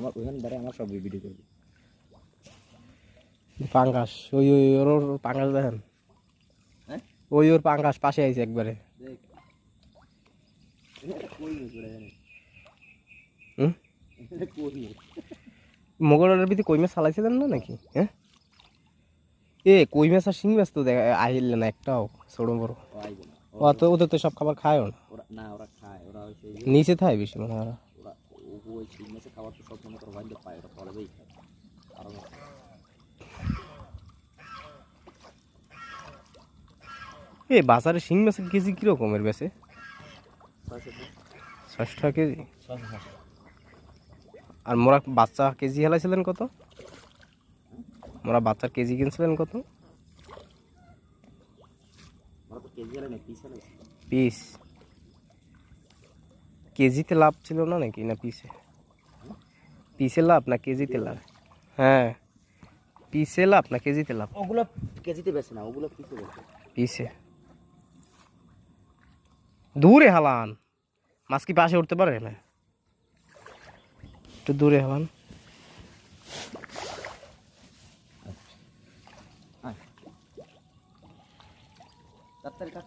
আমার ওইখানে দাঁড়িয়ে আমার সব ভিডিও করবি। পাঙ্গাস ওই ওই ওর ওর পাঙ্গাস দেখেন? হ্যাঁ? ওই ওর পাঙ্গাস পাশে আইছে একবারে। মোগলের ভিতরে কই মাছ চালাইছিলেন না নাকি? হ্যাঁ? এ কই মাছ আর শিং মাছ তো দেখা আহিল না একটাও ছোট বড়। ও তো ওদের তো সব খাবার খায়ও না। ওরা না ওরা খায় ওরা নিচে থাকে বেশি মনে হয় ওরা। ওই চিং মাছের খাবার তো সব মনে করো ভাইলে পায় ওরা পড়বেই খায়। আর ওরা এ বাজারে শিং মাছের কেজি কিরকমের বেছে ছয়শো টাকা। টাকা কেজি? আর মোরা বাচ্চা কেজি হেলাইছিলেন কত? মোরা বাচ্চার কেজি কিনছিলেন কত? পিস। কেজিতে লাভ ছিল না নাকি না পিসে? পিসে লাভ না কেজিতে লাভ হ্যাঁ পিসে লাভ না কেজিতে লাভ ওগুলো কেজিতে বেছে না ওগুলো পিসে বেছে পিসে দূরে হালান। মাছ কি পাশে উঠতে পারে না? একটু দূরে হালান। তাড়াতাড়ি কাট।